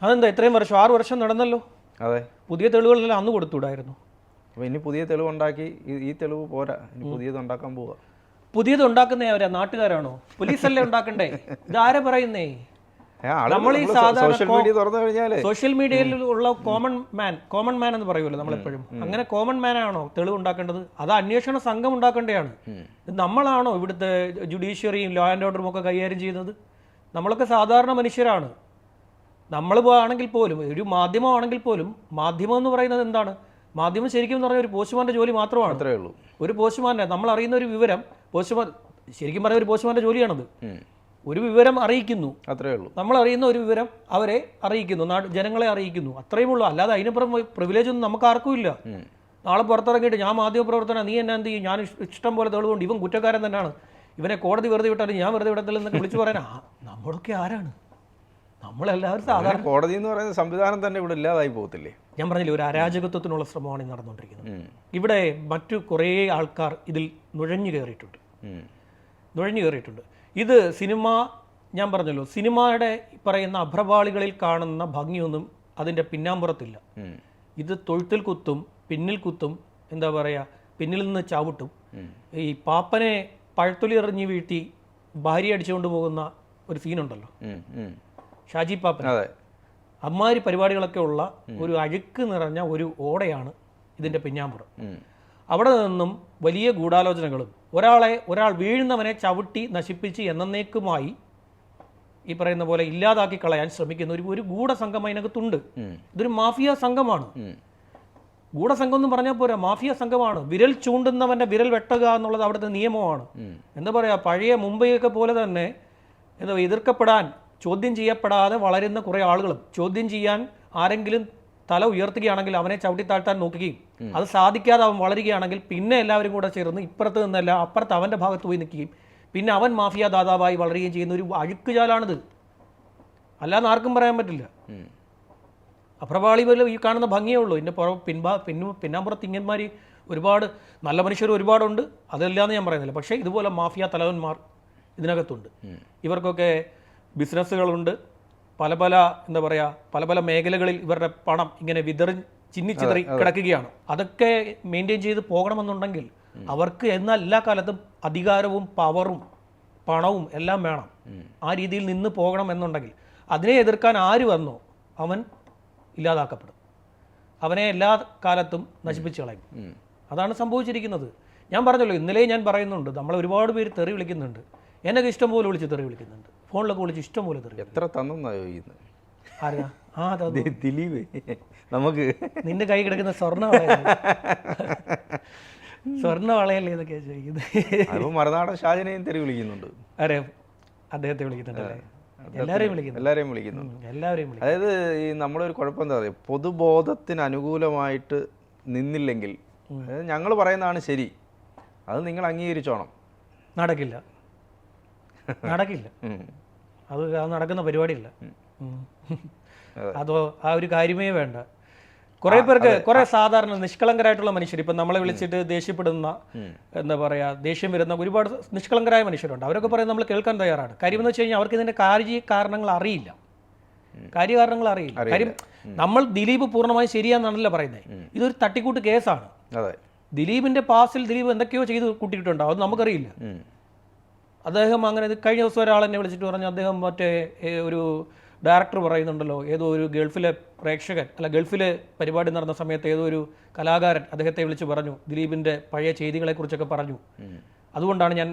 അതെന്താ? ഇത്രയും വർഷം ആറ് വർഷം നടന്നല്ലോ? അതെ. പുതിയ തെളിവുകളെല്ലാം അന്ന് കൊടുത്തുവിടായിരുന്നു. അപ്പോൾ ഇനി പുതിയ തെളിവുണ്ടാക്കി ഈ തെളിവ് പോരാ. ഇനി പുതിയത് ഉണ്ടാക്കാൻ പോവുക പുതിയത് ഉണ്ടാക്കുന്നേ അവരാ? നാട്ടുകാരാണോ? പോലീസല്ലേ ഉണ്ടാക്കണ്ടേ? *laughs* ഇതാരെ പറയുന്നേ? നമ്മൾ ഈ സാധാരണ സോഷ്യൽ മീഡിയയിൽ ഉള്ള കോമൺ മാൻ കോമൺ മാൻ എന്ന് പറയുമല്ലോ നമ്മളെപ്പോഴും. അങ്ങനെ കോമൺ മാൻ ആണോ തെളിവ് ഉണ്ടാക്കേണ്ടത്? അത് അന്വേഷണ സംഘം ഉണ്ടാക്കേണ്ടതാണ്. നമ്മളാണോ ഇവിടുത്തെ ജുഡീഷ്യറിയും ലോ ആൻഡ് ഓർഡറും ഒക്കെ കൈകാര്യം ചെയ്യുന്നത്? നമ്മളൊക്കെ സാധാരണ മനുഷ്യരാണ്. നമ്മൾ ആണെങ്കിൽ പോലും ഒരു മാധ്യമമാണെങ്കിൽ പോലും മാധ്യമം എന്ന് പറയുന്നത് എന്താണ്? മാധ്യമം ശരിക്കും എന്ന് പറഞ്ഞാൽ ഒരു പോസ്റ്റ്മാന്റെ ജോലി മാത്രമാണ്. അത്രേ ഉള്ളൂ. ഒരു പോസ്റ്റ്മാന്റെ നമ്മൾ അറിയുന്ന ഒരു വിവരം പോസ്റ്റ്മാൻ ശരിക്കും പറഞ്ഞ ഒരു പോസ്റ്റ്മാന്റെ ജോലിയാണത്. ഒരു വിവരം അറിയിക്കുന്നു. അത്രേ ഉള്ളൂ. നമ്മൾ അറിയുന്ന ഒരു വിവരം അവരെ അറിയിക്കുന്നു ജനങ്ങളെ അറിയിക്കുന്നു. അത്രയും ഉള്ളൂ. അല്ലാതെ അതിനപ്പുറം പ്രിവിലേജ് ഒന്നും നമുക്ക് ആർക്കും ഇല്ല നാളെ പുറത്തിറങ്ങിയിട്ട് ഞാൻ മാധ്യമ പ്രവർത്തന നീ എന്നെ എന്ത് ചെയ്യും? ഞാൻ ഇഷ്ടം പോലെ തെളിവുകൊണ്ട് ഇവൻ കുറ്റക്കാരൻ തന്നെയാണ്. ഇവനെ കോടതി വെറുതെ വിട്ടാലും ഞാൻ വെറുതെ വിടത്തില്ല എന്നൊക്കെ വിളിച്ചു പറയാൻ നമ്മളൊക്കെ ആരാണ്? നമ്മളെല്ലാവരും സാധാരണ കോടതി എന്ന് പറയുന്ന സംവിധാനം തന്നെ ഇവിടെ ഇല്ലാതായി പോകത്തില്ലേ? ഞാൻ പറഞ്ഞില്ലേ ഒരു അരാജകത്വത്തിനുള്ള ശ്രമമാണ് നടന്നുകൊണ്ടിരിക്കുന്നത്. ഇവിടെ മറ്റു കുറേ ആൾക്കാർ ഇതിൽ നുഴഞ്ഞു കയറിയിട്ടുണ്ട്. നുഴഞ്ഞു കയറിയിട്ടുണ്ട്. ഇത് സിനിമ ഞാൻ പറഞ്ഞല്ലോ സിനിമയുടെ പറയുന്ന അഭ്രപാളികളിൽ കാണുന്ന ഭംഗിയൊന്നും അതിന്റെ പിന്നാമ്പുറത്തില്ല. ഇത് തൊഴുത്തിൽ കുത്തും പിന്നിൽ കുത്തും എന്താ പറയുക പിന്നിൽ നിന്ന് ചവിട്ടും. ഈ പാപ്പനെ പഴത്തൊലി എറിഞ്ഞ് വീഴ്ത്തി ഭാര്യ അടിച്ചുകൊണ്ട് പോകുന്ന ഒരു സീനുണ്ടല്ലോ. ഷാജി പാപ്പൻ. അതെ. അമ്മാരി പരിപാടികളൊക്കെ ഉള്ള ഒരു അഴുക്ക് നിറഞ്ഞ ഒരു ഓടയാണ് ഇതിന്റെ പിന്നാമ്പുറം. അവിടെ നിന്നും വലിയ ഗൂഢാലോചനകളും ഒരാളെ ഒരാൾ വീഴുന്നവനെ ചവിട്ടി നശിപ്പിച്ച് എന്നേക്കുമായി ഈ പറയുന്ന പോലെ ഇല്ലാതാക്കി കളയാൻ ശ്രമിക്കുന്ന ഒരു ഒരു ഗൂഢസംഘം അതിനകത്തുണ്ട്. ഇതൊരു മാഫിയ സംഘമാണ്. ഗൂഢസംഘം എന്ന് പറഞ്ഞാൽ പോരാ മാഫിയ സംഘമാണ്. വിരൽ ചൂണ്ടുന്നവന്റെ വിരൽ വെട്ടുക എന്നുള്ളത് അവിടുത്തെ നിയമമാണ്. എന്താ പറയാ പഴയ മുംബൈയൊക്കെ പോലെ തന്നെ എന്താ എതിർക്കപ്പെടാൻ ചോദ്യം ചെയ്യപ്പെടാതെ വളരുന്ന കുറേ ആളുകളും ചോദ്യം ചെയ്യാൻ ആരെങ്കിലും തല ഉയർത്തുകയാണെങ്കിൽ അവനെ ചവിട്ടി താഴ്ത്താൻ നോക്കുകയും അത് സാധിക്കാതെ അവൻ വളരുകയാണെങ്കിൽ പിന്നെ എല്ലാവരും കൂടെ ചേർന്ന് ഇപ്പുറത്ത് നിന്നല്ല അപ്പുറത്ത് അവന്റെ ഭാഗത്ത് പോയി നിൽക്കുകയും പിന്നെ അവൻ മാഫിയ ദാതാവായി വളരുകയും ചെയ്യുന്ന ഒരു അഴുക്കുചാലാണിത്. അല്ലാതെ ആർക്കും പറയാൻ പറ്റില്ല. അപ്രവാളി അപ്രപാളി പോലെ ഈ കാണുന്ന ഭംഗിയേ ഉള്ളൂ. ഇതിന്റെ പുറ പിൻഭാ പിന്നു പിന്നാമ്പുറത്ത് ഇങ്ങന്മാർ ഒരുപാട് നല്ല മനുഷ്യർ ഒരുപാടുണ്ട്. അതല്ലാന്ന് ഞാൻ പറയുന്നില്ല. പക്ഷേ ഇതുപോലെ മാഫിയ തലവന്മാർ ഇതിനകത്തുണ്ട്. ഇവർക്കൊക്കെ ബിസിനസ്സുകളുണ്ട്. പല പല എന്താ പറയുക പല പല മേഖലകളിൽ ഇവരുടെ പണം ഇങ്ങനെ വിതറി ചിന്നിച്ചിതറി കിടക്കുകയാണ്. അതൊക്കെ മെയിന്റെയിൻ ചെയ്ത് പോകണമെന്നുണ്ടെങ്കിൽ അവർക്ക് എന്നാൽ എല്ലാ കാലത്തും അധികാരവും പവറും പണവും എല്ലാം വേണം. ആ രീതിയിൽ നിന്ന് പോകണം എന്നുണ്ടെങ്കിൽ അതിനെ എതിർക്കാൻ ആര് വന്നോ അവൻ ഇല്ലാതാക്കപ്പെടും. അവനെ എല്ലാ കാലത്തും നശിപ്പിച്ച് കളയും. അതാണ് സംഭവിച്ചിരിക്കുന്നത്. ഞാൻ പറഞ്ഞല്ലോ ഇന്നലെ ഞാൻ പറയുന്നുണ്ട് നമ്മൾ ഒരുപാട് പേര് തെറി വിളിക്കുന്നുണ്ട്. എന്നൊക്കെ ഇഷ്ടം പോലെ വിളിച്ച് തെറി വിളിക്കുന്നുണ്ട്. ഫോണിലൊക്കെ വിളിച്ച് ഇഷ്ടം പോലെ തെറി എത്ര തന്നെന്നാ ചോദിക്കുന്നത് ആരാ? ആ അതെ ദിലീപ്. നമുക്ക് നിന്റെ കൈ കിടക്കുന്ന സ്വർണ *laughs* സ്വർണ വളയല്ലേ എന്നൊക്കെ ചോദിക്കുന്നത് മറുനാടൻ ഷാജനെയും തെറി വിളിക്കുന്നുണ്ട്. അതെ അദ്ദേഹത്തെ വിളിക്കുന്നുണ്ടല്ലേ? എല്ലാവരെയും വിളിക്കുന്നു. എല്ലാവരെയും വിളിക്കുന്നു. എല്ലാവരെയും അതായത് ഈ നമ്മുടെ ഒരു കുഴപ്പം എന്താ പറയുക പൊതുബോധത്തിന് അനുകൂലമായിട്ട് നിന്നില്ലെങ്കിൽ ഞങ്ങൾ പറയുന്നതാണ് ശരി. അത് നിങ്ങൾ അംഗീകരിച്ചോണം. നടക്കില്ല. നടക്കില്ല. അത് അത് നടക്കുന്ന പരിപാടിയില്ല. അതോ. ആ ഒരു കാര്യമേ വേണ്ട. കുറെ പേർക്ക് കുറെ സാധാരണ നിഷ്കളങ്കരായിട്ടുള്ള മനുഷ്യർ ഇപ്പം നമ്മളെ വിളിച്ചിട്ട് ദേഷ്യപ്പെടുന്ന എന്താ പറയാ ദേഷ്യം വരുന്ന ഒരുപാട് നിഷ്കളങ്കരായ മനുഷ്യരുണ്ട്. അവരൊക്കെ പറയുന്നത് നമ്മൾ കേൾക്കാൻ തയ്യാറാണ്. കാര്യം എന്ന് വെച്ച് കഴിഞ്ഞാൽ അവർക്ക് ഇതിന്റെ കാര്യ കാരണങ്ങൾ അറിയില്ല. കാര്യകാരണങ്ങൾ അറിയില്ല. കാര്യം നമ്മൾ ദിലീപ് പൂർണമായും ശരിയാണെന്നാണല്ലോ പറയുന്നത്. ഇതൊരു തട്ടിക്കൂട്ട് കേസാണ്. ദിലീപിന്റെ പാസിൽ ദിലീപ് എന്തൊക്കെയോ ചെയ്ത് കൂട്ടിയിട്ടുണ്ടാവും അത് നമുക്കറിയില്ല. അദ്ദേഹം അങ്ങനെ ഇത് കഴിഞ്ഞ ദിവസം ഒരാൾ എന്നെ വിളിച്ചിട്ട് പറഞ്ഞു അദ്ദേഹം മറ്റേ ഒരു ഡയറക്ടർ പറയുന്നുണ്ടല്ലോ ഏതോ ഒരു ഗൾഫിലെ പ്രേക്ഷകൻ അല്ല ഗൾഫിലെ പരിപാടി നടന്ന സമയത്ത് ഏതോ ഒരു കലാകാരൻ അദ്ദേഹത്തെ വിളിച്ച് പറഞ്ഞു ദിലീപിന്റെ പഴയ ചെയ്തികളെക്കുറിച്ചൊക്കെ പറഞ്ഞു. അതുകൊണ്ടാണ് ഞാൻ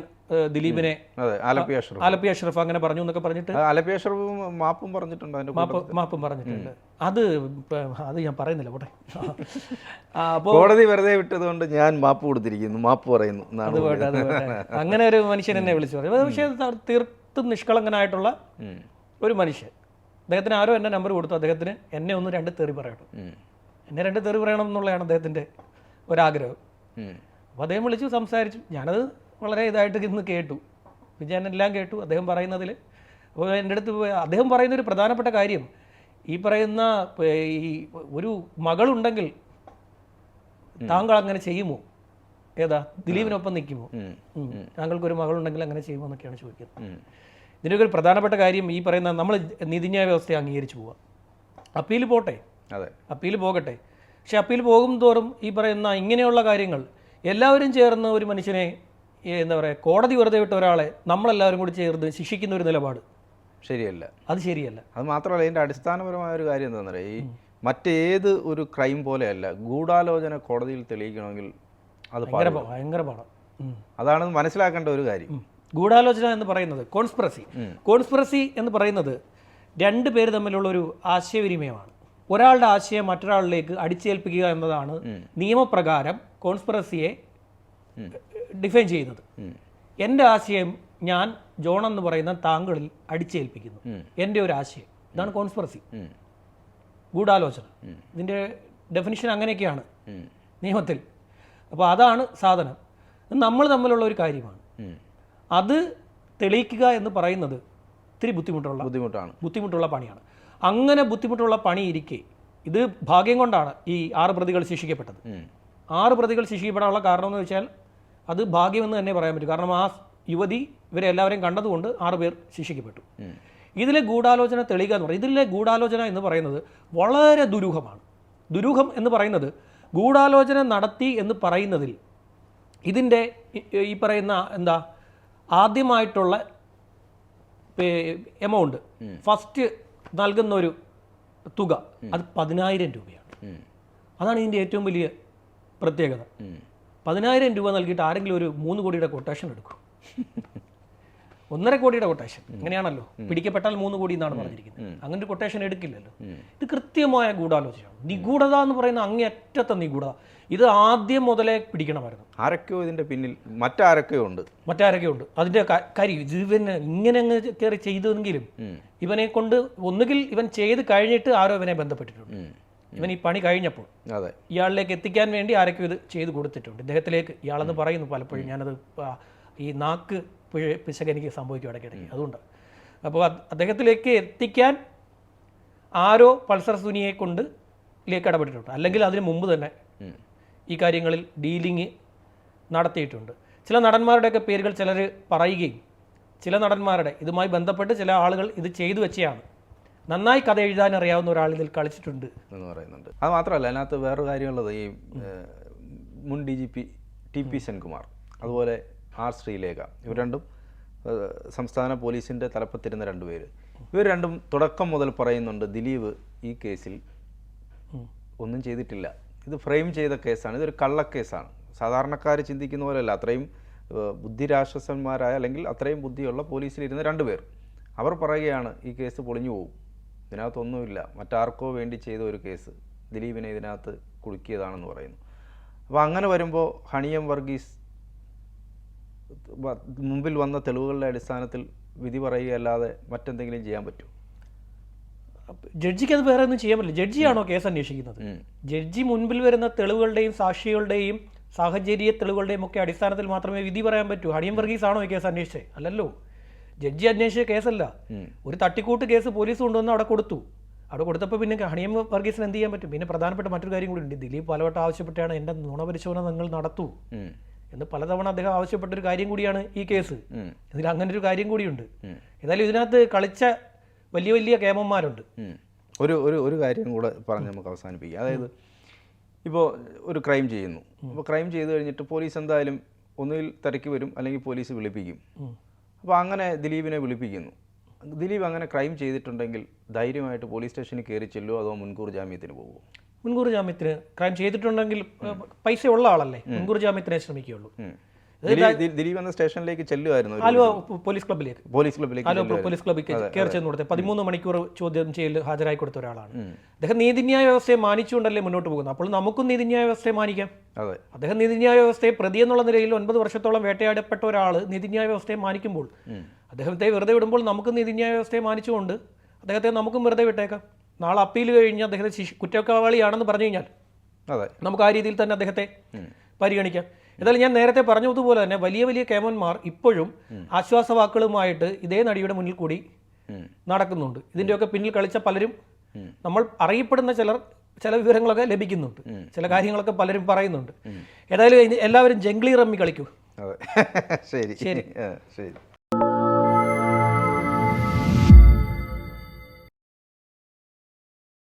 ദിലീപിനെ അതെ ആലപ്പി അഷ്റഫ്. ആലപ്പി അഷ്റഫ് അങ്ങനെ പറഞ്ഞു എന്നൊക്കെ പറഞ്ഞിട്ട് ആലപ്പി അഷ്റഫ് മാപ്പും പറഞ്ഞിട്ടുണ്ട് മാപ്പ് മാപ്പും പറഞ്ഞിട്ടുണ്ട്. അത് അത് ഞാൻ പറയുന്നില്ല പോട്ടെ. അപ്പോൾ കോടതി വെറുതെ വിട്ടതുകൊണ്ട് ഞാൻ മാപ്പ് കൊടുത്തിരിക്കുന്നു മാപ്പ് പറയുന്നു അങ്ങനെ ഒരു മനുഷ്യൻ എന്നെ വിളിച്ചു പറഞ്ഞു. അത് പക്ഷേ തീർത്തും നിഷ്കളങ്കനായിട്ടുള്ള ഒരു മനുഷ്യൻ. അദ്ദേഹത്തിന് ആരോ എന്റെ നമ്പർ കൊടുത്തു അദ്ദേഹത്തിന് എന്നെ ഒന്ന് രണ്ട് തെറി പറയണം. എന്നെ രണ്ട് തെറി പറയണം എന്നുള്ളതാണ് അദ്ദേഹത്തിന്റെ ഒരാഗ്രഹം. അപ്പോൾ അദ്ദേഹം വിളിച്ചു സംസാരിച്ചു. ഞാനത് വളരെ ഇതായിട്ട് ഇന്ന് കേട്ടു. ഞാൻ എല്ലാം കേട്ടു. അദ്ദേഹം പറയുന്നതിൽ അപ്പോൾ എന്റെ അടുത്ത് അദ്ദേഹം പറയുന്ന ഒരു പ്രധാനപ്പെട്ട കാര്യം. ഈ പറയുന്ന ഈ ഒരു മകളുണ്ടെങ്കിൽ താങ്കൾ അങ്ങനെ ചെയ്യുമോ? ഏതാ? ദിലീപിനൊപ്പം നിൽക്കുമോ? താങ്കൾക്കൊരു മകളുണ്ടെങ്കിൽ അങ്ങനെ ചെയ്യുമോ എന്നൊക്കെയാണ് ചോദിക്കുന്നത്. ഇതിന്റെയൊക്കെ ഒരു പ്രധാനപ്പെട്ട കാര്യം ഈ പറയുന്ന നമ്മൾ നീതിന്യായ വ്യവസ്ഥയെ അംഗീകരിച്ചു പോവുക. അപ്പീൽ പോട്ടെ. അതെ. അപ്പീൽ പോകട്ടെ. പക്ഷെ അപ്പീൽ പോകും തോറും ഈ പറയുന്ന ഇങ്ങനെയുള്ള കാര്യങ്ങൾ എല്ലാവരും ചേർന്ന് ഒരു മനുഷ്യനെ എന്താ പറയുക കോടതി വെറുതെ വിട്ട ഒരാളെ നമ്മളെല്ലാവരും കൂടി ചേർന്ന് ശിക്ഷിക്കുന്ന ഒരു നിലപാട്. ശരിയല്ല. അത് ശരിയല്ല. അത് മാത്രമല്ല ഇതിന്റെ അടിസ്ഥാനപരമായ ഒരു കാര്യം എന്താണെന്ന് പറയുക ഈ മറ്റേത് ഒരു ക്രൈം പോലെയല്ല ഗൂഢാലോചന കോടതിയിൽ തെളിയിക്കണമെങ്കിൽ അത് ഭയങ്കര പാടാണ് അതാണ് മനസ്സിലാക്കേണ്ട ഒരു കാര്യം. ഗൂഢാലോചന എന്ന് പറയുന്നത് കോൺസ്പിറസി. കോൺസ്പിറസി എന്ന് പറയുന്നത് രണ്ട് പേര് തമ്മിലുള്ള ഒരു ആശയവിനിമയമാണ്. ഒരാളുടെ ആശയം മറ്റൊരാളിലേക്ക് അടിച്ചേൽപ്പിക്കുക എന്നതാണ് നിയമപ്രകാരം കോൺസ്പിറസിയെ ഡിഫൈൻ ചെയ്യുന്നത്. എന്റെ ആശയം ഞാൻ ജോൺ എന്ന് പറയുന്ന താങ്കളിൽ അടിച്ചേൽപ്പിക്കുന്നു. എന്റെ ഒരു ആശയം. ഇതാണ് കോൺസ്പിറസി. ഗൂഢാലോചന. ഇതിന്റെ ഡെഫിനിഷൻ അങ്ങനെയൊക്കെയാണ് നിയമത്തിൽ. അപ്പോൾ അതാണ് സാധനം. നമ്മൾ തമ്മിലുള്ള ഒരു കാര്യമാണ്. അത് തെളിയിക്കുക എന്ന് പറയുന്നത് ഇത്തിരി ബുദ്ധിമുട്ടുള്ള ബുദ്ധിമുട്ടാണ്. ബുദ്ധിമുട്ടുള്ള പണിയാണ്. അങ്ങനെ ബുദ്ധിമുട്ടുള്ള പണി ഇരിക്കെ ഇത് ഭാഗ്യം കൊണ്ടാണ് ഈ ആറ് പ്രതികൾ ശിക്ഷിക്കപ്പെട്ടത്. ആറ് പ്രതികൾ ശിക്ഷിക്കപ്പെടാനുള്ള കാരണം എന്ന് വെച്ചാൽ അത് ഭാഗ്യമെന്ന് തന്നെ പറയാൻ പറ്റും. കാരണം ആ യുവതി ഇവരെ എല്ലാവരെയും കണ്ടതുകൊണ്ട് ആറുപേർ ശിക്ഷിക്കപ്പെട്ടു. ഇതിലെ ഗൂഢാലോചന തെളിയുക എന്ന് പറയുന്നത് ഇതിലെ ഗൂഢാലോചന എന്ന് പറയുന്നത് വളരെ ദുരൂഹമാണ്. ദുരൂഹം എന്ന് പറയുന്നത് ഗൂഢാലോചന നടത്തി എന്ന് പറയുന്നതിൽ ഇതിന്റെ ഈ- പറയുന്ന എന്താ ആദ്യമായിട്ടുള്ള എമൗണ്ട് ഫസ്റ്റ് നൽകുന്ന ഒരു തുക അത് പതിനായിരം രൂപയാണ്. അതാണ് ഇതിന്റെ ഏറ്റവും വലിയ പ്രത്യേകത. പതിനായിരം രൂപ നൽകിയിട്ട് ആരെങ്കിലും ഒരു മൂന്ന് കോടിയുടെ കൊട്ടേഷൻ എടുക്കും. ഒന്നര കോടിയുടെ കൊട്ടേഷൻ അങ്ങനെയാണല്ലോ പിടിക്കപ്പെട്ടാൽ മൂന്ന് കോടി എന്നാണ് പറഞ്ഞിരിക്കുന്നത്. അങ്ങനെ ഒരു കൊട്ടേഷൻ എടുക്കില്ലല്ലോ. ഇത് കൃത്യമായ ഗൂഢാലോചനയാണ്. നിഗൂഢത എന്ന് പറയുന്ന അങ്ങേയറ്റത്തെ നിഗൂഢത. ഇത് ആദ്യം മുതലേ പിടിക്കണമായിരുന്നു. ആരൊക്കെയോ ഇതിന്റെ പിന്നിൽ മറ്റാരൊക്കെയോ ഉണ്ട്. മറ്റാരൊക്കെയോ ഉണ്ട്. അതിന്റെ കരി കാര്യം ഇത് ഇവൻ ഇങ്ങനെ അങ്ങ് കയറി ചെയ്തെങ്കിലും ഇവനെ കൊണ്ട് ഒന്നുകിൽ ഇവൻ ചെയ്ത് കഴിഞ്ഞിട്ട് ആരോ ഇവനെ ബന്ധപ്പെട്ടിട്ടുണ്ട്. ഇവൻ ഈ പണി കഴിഞ്ഞപ്പോൾ അതെ. ഇയാളിലേക്ക് എത്തിക്കാൻ വേണ്ടി ആരൊക്കെ ഇത് ചെയ്തു കൊടുത്തിട്ടുണ്ട്. ഇദ്ദേഹത്തിലേക്ക് ഇയാളെന്ന് പറയുന്നു പലപ്പോഴും. ഞാനത് ഈ നാക്ക് പിഴ പിശക് എനിക്ക് സംഭവിക്കും ഇടയ്ക്കിടയ്ക്ക്. അതുകൊണ്ട്. അപ്പോൾ അദ്ദേഹത്തിലേക്ക് എത്തിക്കാൻ ആരോ പൾസർ സുനിയെ കൊണ്ട് ഇതിലേക്ക് ഇടപെട്ടിട്ടുണ്ട്. അല്ലെങ്കിൽ അതിന് മുമ്പ് തന്നെ ഈ കാര്യങ്ങളിൽ ഡീലിങ് നടത്തിയിട്ടുണ്ട്. ചില നടന്മാരുടെയൊക്കെ പേരുകൾ ചിലർ പറയുകയും ചില നടന്മാരുടെ ഇതുമായി ബന്ധപ്പെട്ട് ചില ആളുകൾ ഇത് ചെയ്തു വെച്ചതാണ് നന്നായി കഥ എഴുതാൻ അറിയാവുന്ന ഒരാൾ ഇതിൽ കളിച്ചിട്ടുണ്ട്. എന്ന് പറയുന്നുണ്ട്. അത് മാത്രമല്ല അതിനകത്ത് വേറൊരു കാര്യമുള്ളത് ഈ മുൻ D G P T P Senkumar അതുപോലെ ആർ ശ്രീലേഖ ഇവർ രണ്ടും സംസ്ഥാന പോലീസിന്റെ തലപ്പത്തിരുന്ന രണ്ടുപേര് ഇവർ രണ്ടും തുടക്കം മുതൽ പറയുന്നുണ്ട് ദിലീപ് ഈ കേസിൽ ഒന്നും ചെയ്തിട്ടില്ല. ഇത് ഫ്രെയിം ചെയ്ത കേസാണ് ഇതൊരു കള്ളക്കേസാണ്. സാധാരണക്കാർ ചിന്തിക്കുന്ന പോലെയല്ല അത്രയും ബുദ്ധിരാക്ഷസന്മാരായ അല്ലെങ്കിൽ അത്രയും ബുദ്ധിയുള്ള പോലീസിലിരുന്ന രണ്ടുപേർ അവർ പറയുകയാണ് ഈ കേസ് പൊളിഞ്ഞു പോകും ഇതിനകത്തൊന്നുമില്ല. മറ്റാർക്കോ വേണ്ടി ചെയ്ത ഒരു കേസ് ദിലീപിനെ ഇതിനകത്ത് കുടുക്കിയതാണെന്ന് പറയുന്നു. അപ്പോൾ അങ്ങനെ വരുമ്പോൾ ഹണിയം വർഗീസ് മുമ്പിൽ വന്ന തെളിവുകളുടെ അടിസ്ഥാനത്തിൽ വിധി പറയുകയല്ലാതെ മറ്റെന്തെങ്കിലും ചെയ്യാൻ പറ്റുമോ ജഡ്ജിക്ക് അത് വേറെ ഒന്നും ചെയ്യാൻ പറ്റില്ല. ജഡ്ജിയാണോ കേസ് അന്വേഷിക്കുന്നത്? ജഡ്ജി മുൻപിൽ വരുന്ന തെളിവുകളുടെയും സാക്ഷികളുടെയും സാഹചര്യ തെളിവുകളുടെയും ഒക്കെ അടിസ്ഥാനത്തിൽ മാത്രമേ വിധി പറയാൻ പറ്റൂ. ഹണിയം വർഗീസ് ആണോ ഈ കേസ് അന്വേഷിച്ചത്? അല്ലല്ലോ. ജഡ്ജി അന്വേഷിച്ച കേസല്ല. ഒരു തട്ടിക്കൂട്ട് കേസ് പോലീസ് കൊണ്ടുവന്ന് അവിടെ കൊടുത്തു. അവിടെ കൊടുത്തപ്പോൾ പിന്നെ ഹണിയം വർഗീസിന് എന്ത് ചെയ്യാൻ പറ്റും? പിന്നെ പ്രധാനപ്പെട്ട മറ്റൊരു കാര്യം കൂടി ഉണ്ട്. ദിലീപ് പലവട്ടം ആവശ്യപ്പെട്ടാണ് എന്റെ നുണപരിശോധന നിങ്ങൾ നടത്തൂ. എന്ന് പലതവണ അദ്ദേഹം ആവശ്യപ്പെട്ട ഒരു കാര്യം കൂടിയാണ് ഈ കേസ്. ഇതിൽ അങ്ങനെ ഒരു കാര്യം കൂടിയുണ്ട്. ഏതായാലും ഇതിനകത്ത് കളിച്ച വലിയ വലിയ കേമന്മാരുണ്ട്. ഒരു ഒരു ഒരു കാര്യം കൂടെ പറഞ്ഞ് നമുക്ക് അവസാനിപ്പിക്കാം. അതായത് ഇപ്പോൾ ഒരു ക്രൈം ചെയ്യുന്നു. അപ്പോൾ ക്രൈം ചെയ്ത് കഴിഞ്ഞിട്ട് പോലീസ് എന്തായാലും ഒന്നുകിൽ തിരക്കി വരും അല്ലെങ്കിൽ പോലീസ് വിളിപ്പിക്കും. അപ്പോൾ അങ്ങനെ ദിലീപിനെ വിളിപ്പിക്കുന്നു. ദിലീപ് അങ്ങനെ ക്രൈം ചെയ്തിട്ടുണ്ടെങ്കിൽ ധൈര്യമായിട്ട് പോലീസ് സ്റ്റേഷനിൽ കയറി ചെല്ലുമോ അതോ മുൻകൂർ ജാമ്യത്തിന് പോകുമോ മുൻകൂർ ജാമ്യത്തിന് ക്രൈം ചെയ്തിട്ടുണ്ടെങ്കിൽ പൈസ ഉള്ള ആളല്ലേ? മുൻകൂർ ജാമ്യത്തിനെ ശ്രമിക്കുകയുള്ളൂ. ദിലീപ് എന്ന സ്റ്റേഷനിലേക്ക് ചെല്ലുമായിരുന്നു ആലുവ പോലീസ് ക്ലബ്ബിലേക്ക്. പോലീസ് ക്ലബിലേക്ക് ആലുവ പോലീസ് ക്ലബിലേക്ക് കയറി ചെന്ന് കൊടുത്തത് പതിമൂന്ന് മണിക്കൂർ ചോദ്യം ചെയ്യൽ ഹാജരായി കൊടുത്ത ഒരാളാണ്. അദ്ദേഹം നീതിന്യായ വ്യവസ്ഥയെ മാനിച്ചുകൊണ്ടല്ലേ മുന്നോട്ട് പോകുന്നത്? അപ്പോൾ നമുക്കും നീതിന്യായ വ്യവസ്ഥയെ മാനിക്കാം. അതെ. അദ്ദേഹം നീതിന്യായ വ്യവസ്ഥയെ പ്രതി എന്നുള്ള നിലയിൽ ഒൻപത് വർഷത്തോളം വേട്ടയാടപ്പെട്ട ഒരാൾ നീതിന്യായ വ്യവസ്ഥയെ മാനിക്കുമ്പോൾ അദ്ദേഹത്തെ വെറുതെ വിടുമ്പോൾ നമുക്ക് നീതിന്യായ വ്യവസ്ഥയെ മാനിച്ചുകൊണ്ട് അദ്ദേഹത്തെ നമുക്കും വെറുതെ വിട്ടേക്കാം. നാളെ അപ്പീൽ കഴിഞ്ഞ് അദ്ദേഹത്തെ ശിശു കുറ്റവാളിയാണെന്ന് പറഞ്ഞു കഴിഞ്ഞാൽ അതെ. നമുക്ക് ആ രീതിയിൽ തന്നെ അദ്ദേഹത്തെ പരിഗണിക്കാം. എന്നാലും ഞാൻ നേരത്തെ പറഞ്ഞതുപോലെ തന്നെ വലിയ വലിയ കേമന്മാർ ഇപ്പോഴും ആശ്വാസവാക്കുകളുമായിട്ട് ഇതേ നടിയുടെ മുന്നിൽ കൂടി. നടക്കുന്നുണ്ട്. ഇതിന്റെയൊക്കെ പിന്നിൽ കളിച്ച പലരും നമ്മൾ അറിയപ്പെടുന്ന ചിലർ ചില വിവരങ്ങളൊക്കെ ലഭിക്കുന്നുണ്ട്. ചില കാര്യങ്ങളൊക്കെ പലരും പറയുന്നുണ്ട്. ഏതായാലും എല്ലാവരും ജംഗ്ലി റമ്മി കളിക്കൂ. *laughs* ശരി. ശരി. ശരി.